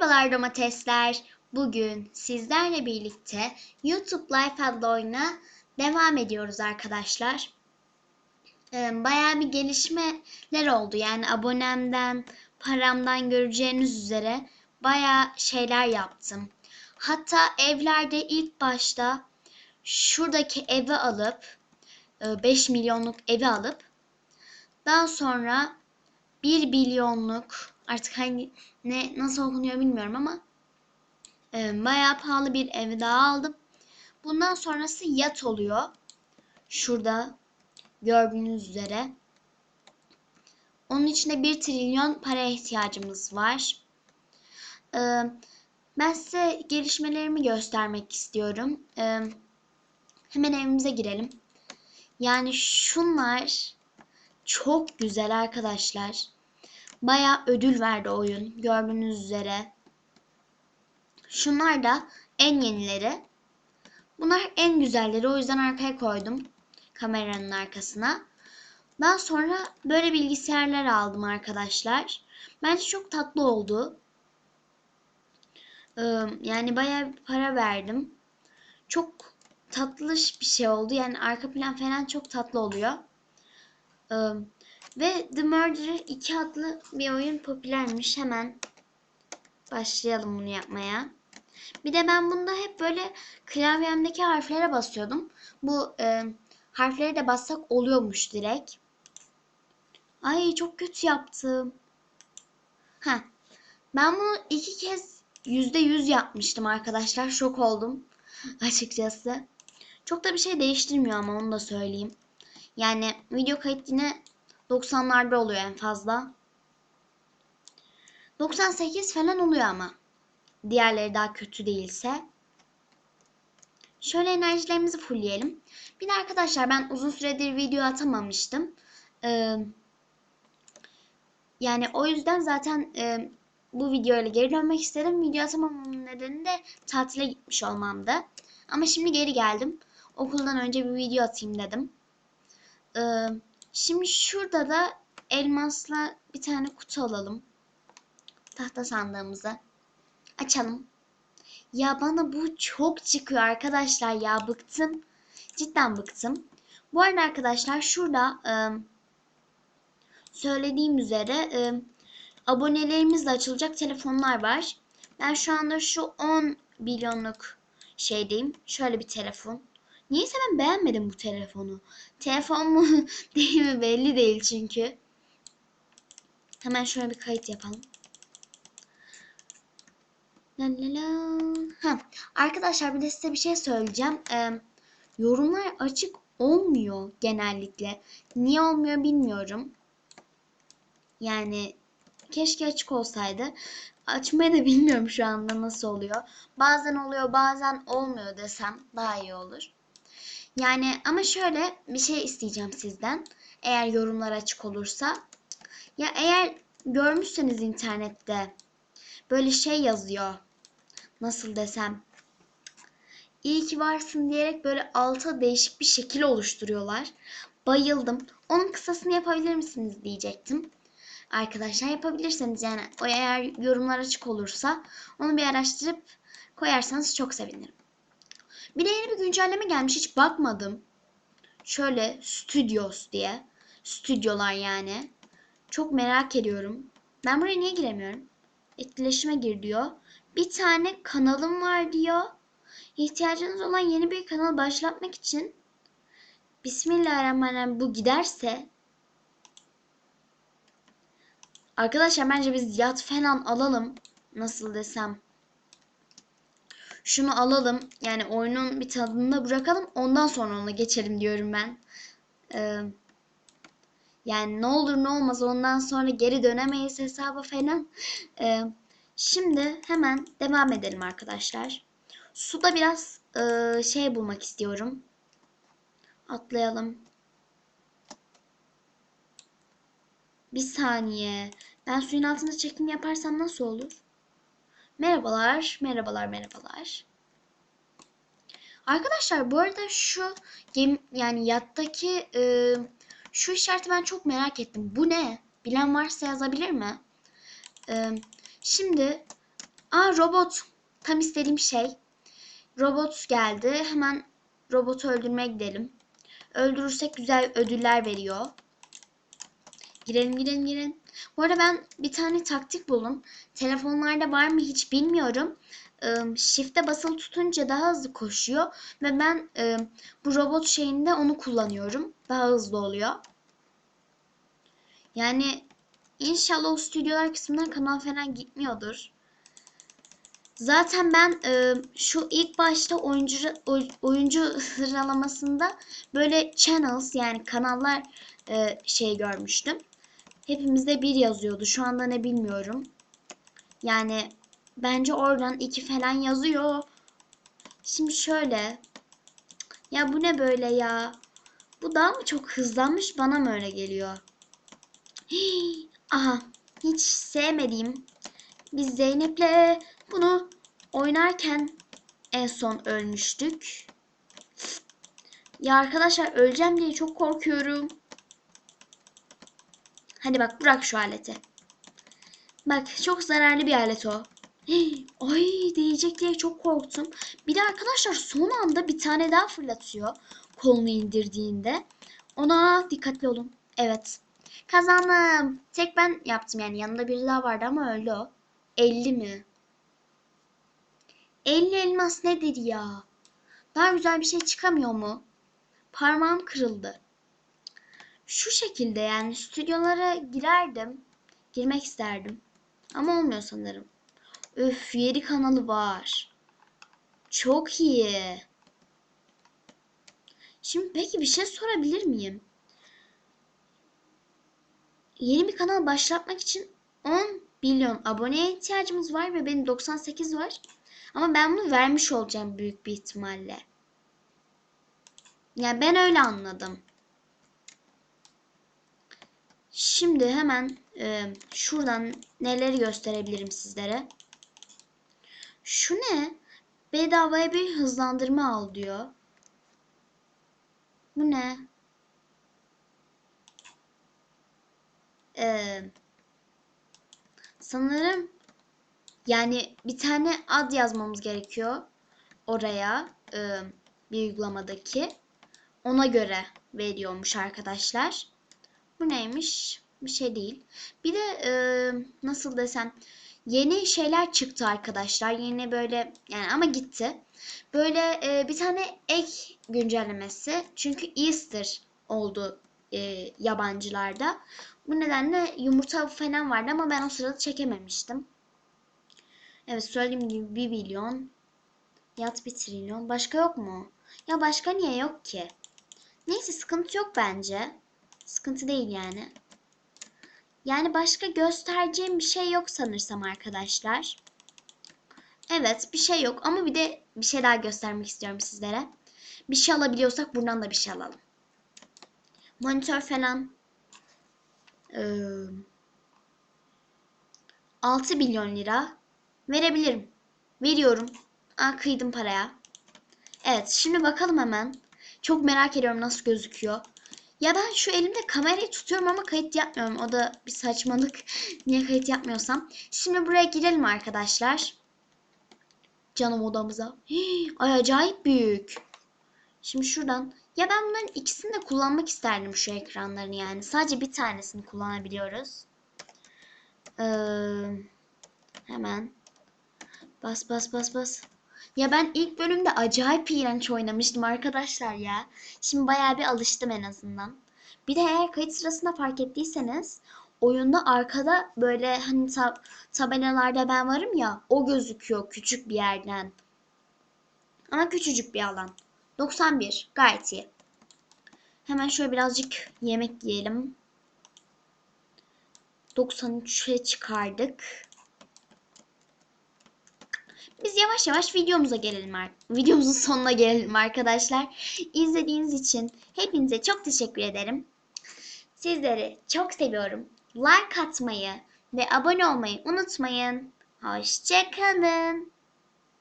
Merhabalar domatesler. Bugün sizlerle birlikte YouTube Life adlı oyuna devam ediyoruz arkadaşlar. Ee, Bayağı bir gelişmeler oldu. Yani abonemden, paramdan göreceğiniz üzere bayağı şeyler yaptım. Hatta evlerde ilk başta şuradaki evi alıp 5 milyonluk evi alıp daha sonra 1 milyonluk artık hangi ne nasıl okunuyor bilmiyorum ama e, bayağı pahalı bir ev daha aldım. Bundan sonrası yat oluyor. Şurada gördüğünüz üzere. Onun içinde 1 trilyon para ihtiyacımız var. E, ben size gelişmelerimi göstermek istiyorum. E, hemen evimize girelim. Yani şunlar çok güzel arkadaşlar. Baya ödül verdi oyun gördüğünüz üzere. Şunlar da en yenileri. Bunlar en güzelleri o yüzden arkaya koydum. Kameranın arkasına. Daha sonra böyle bilgisayarlar aldım arkadaşlar. Bence çok tatlı oldu. Yani bayağı para verdim. Çok tatlış bir şey oldu. Yani arka plan falan çok tatlı oluyor. Ve The Murderer 2 adlı bir oyun popülermiş. Hemen başlayalım bunu yapmaya. Bir de ben bunda hep böyle klavyemdeki harflere basıyordum. Bu e, harfleri de bassak oluyormuş direkt. Ay çok kötü yaptım. Ha, ben bunu iki kez yüzde yüz yapmıştım arkadaşlar. Şok oldum açıkçası. Çok da bir şey değiştirmiyor ama onu da söyleyeyim. Yani video kayıt yine 90'larda oluyor en fazla. 98 falan oluyor ama. Diğerleri daha kötü değilse. Şöyle enerjilerimizi fullleyelim. Bir de arkadaşlar ben uzun süredir video atamamıştım. Ee, yani o yüzden zaten e, bu videoyla geri dönmek istedim. Video atamamamın nedeni de tatile gitmiş olmamdı. Ama şimdi geri geldim. Okuldan önce bir video atayım dedim. Ee, Şimdi şurada da elmasla bir tane kutu alalım. Tahta sandığımızı. Açalım. Ya bana bu çok çıkıyor arkadaşlar ya bıktım. Cidden bıktım. Bu arada arkadaşlar şurada e, söylediğim üzere e, abonelerimizle açılacak telefonlar var. Ben şu anda şu 10 milyonluk şeydeyim. Şöyle bir telefon. Niyeyse ben beğenmedim bu telefonu. Telefon mu değil mi belli değil çünkü. Hemen şöyle bir kayıt yapalım. La la la. Ha, arkadaşlar bir de size bir şey söyleyeceğim. Ee, yorumlar açık olmuyor genellikle. Niye olmuyor bilmiyorum. Yani keşke açık olsaydı. Açmayı da bilmiyorum şu anda nasıl oluyor. Bazen oluyor bazen olmuyor desem daha iyi olur. Yani ama şöyle bir şey isteyeceğim sizden. Eğer yorumlar açık olursa. Ya eğer görmüşseniz internette böyle şey yazıyor. Nasıl desem. İyi ki varsın diyerek böyle alta değişik bir şekil oluşturuyorlar. Bayıldım. Onun kısasını yapabilir misiniz diyecektim. Arkadaşlar yapabilirseniz yani o eğer yorumlar açık olursa onu bir araştırıp koyarsanız çok sevinirim. Bir de yeni bir güncelleme gelmiş hiç bakmadım. Şöyle Studios diye. Stüdyolar yani. Çok merak ediyorum. Ben buraya niye giremiyorum? Etkileşime gir diyor. Bir tane kanalım var diyor. İhtiyacınız olan yeni bir kanal başlatmak için Bismillahirrahmanirrahim bu giderse Arkadaşlar bence biz yat falan alalım. Nasıl desem şunu alalım. Yani oyunun bir tadında bırakalım. Ondan sonra ona geçelim diyorum ben. Ee, yani ne olur ne olmaz ondan sonra geri dönemeyiz hesaba falan. Ee, şimdi hemen devam edelim arkadaşlar. Suda biraz e, şey bulmak istiyorum. Atlayalım. Bir saniye. Ben suyun altında çekim yaparsam nasıl olur? Merhabalar, merhabalar, merhabalar. Arkadaşlar bu arada şu gemi, yani yattaki e, şu işareti ben çok merak ettim. Bu ne? Bilen varsa yazabilir mi? E, şimdi Aa robot. Tam istediğim şey. Robot geldi. Hemen robotu öldürmeye gidelim. Öldürürsek güzel ödüller veriyor. Girelim girelim girelim. Bu arada ben bir tane taktik buldum. Telefonlarda var mı hiç bilmiyorum. Shift'e basılı tutunca daha hızlı koşuyor. Ve ben e, bu robot şeyinde onu kullanıyorum. Daha hızlı oluyor. Yani inşallah o stüdyolar kısmından kanal falan gitmiyordur. Zaten ben e, şu ilk başta oyuncu oy- oyuncu sıralamasında böyle channels yani kanallar e, şey görmüştüm. Hepimizde bir yazıyordu. Şu anda ne bilmiyorum. Yani bence oradan iki falan yazıyor. Şimdi şöyle. Ya bu ne böyle ya? Bu daha mı çok hızlanmış bana mı öyle geliyor? Hii, aha hiç sevmediğim biz Zeynep'le bunu oynarken en son ölmüştük. Ya arkadaşlar öleceğim diye çok korkuyorum. Hadi bak bırak şu aleti. Bak çok zararlı bir alet o. Ay diyecek diye çok korktum. Bir de arkadaşlar son anda bir tane daha fırlatıyor. Kolunu indirdiğinde. Ona dikkatli olun. Evet. Kazandım. Tek ben yaptım yani. Yanında biri daha vardı ama öldü o. 50 mi? 50 elmas nedir ya? Daha güzel bir şey çıkamıyor mu? Parmağım kırıldı. Şu şekilde yani stüdyolara girerdim. Girmek isterdim. Ama olmuyor sanırım. Öf yeri kanalı var. Çok iyi. Şimdi peki bir şey sorabilir miyim? Yeni bir kanal başlatmak için 10 milyon aboneye ihtiyacımız var ve benim 98 var. Ama ben bunu vermiş olacağım büyük bir ihtimalle. Yani ben öyle anladım. Şimdi hemen e, şuradan neleri gösterebilirim sizlere. Şu ne? Bedavaya bir hızlandırma al diyor. Bu ne? Ee, sanırım yani bir tane ad yazmamız gerekiyor oraya e, bir uygulamadaki. Ona göre veriyormuş arkadaşlar. Bu neymiş? Bir şey değil. Bir de e, nasıl desem yeni şeyler çıktı arkadaşlar. Yeni böyle yani ama gitti. Böyle e, bir tane ek güncellemesi. Çünkü Easter oldu e, yabancılarda. Bu nedenle yumurta falan vardı ama ben o sırada çekememiştim. Evet söylediğim gibi 1 milyon. Yat 1 trilyon. Başka yok mu? Ya başka niye yok ki? Neyse sıkıntı yok bence. Sıkıntı değil yani. Yani başka göstereceğim bir şey yok sanırsam arkadaşlar. Evet bir şey yok ama bir de bir şey daha göstermek istiyorum sizlere. Bir şey alabiliyorsak buradan da bir şey alalım. Monitör falan. Ee, 6 milyon lira verebilirim. Veriyorum. Aa, kıydım paraya. Evet şimdi bakalım hemen. Çok merak ediyorum nasıl gözüküyor. Ya ben şu elimde kamerayı tutuyorum ama kayıt yapmıyorum. O da bir saçmalık. Niye kayıt yapmıyorsam. Şimdi buraya girelim arkadaşlar. Canım odamıza. Hii, ay acayip büyük. Şimdi şuradan. Ya ben bunların ikisini de kullanmak isterdim şu ekranlarını yani. Sadece bir tanesini kullanabiliyoruz. Ee, hemen. Bas bas bas bas. Ya ben ilk bölümde acayip iğrenç oynamıştım arkadaşlar ya. Şimdi bayağı bir alıştım en azından. Bir de eğer kayıt sırasında fark ettiyseniz oyunda arkada böyle hani ta tabelalarda ben varım ya o gözüküyor küçük bir yerden. Ama küçücük bir alan. 91 gayet iyi. Hemen şöyle birazcık yemek yiyelim. 93'e çıkardık. Biz yavaş yavaş videomuza gelelim. Videomuzun sonuna gelelim arkadaşlar. İzlediğiniz için hepinize çok teşekkür ederim. Sizleri çok seviyorum. Like atmayı ve abone olmayı unutmayın. Hoşçakalın.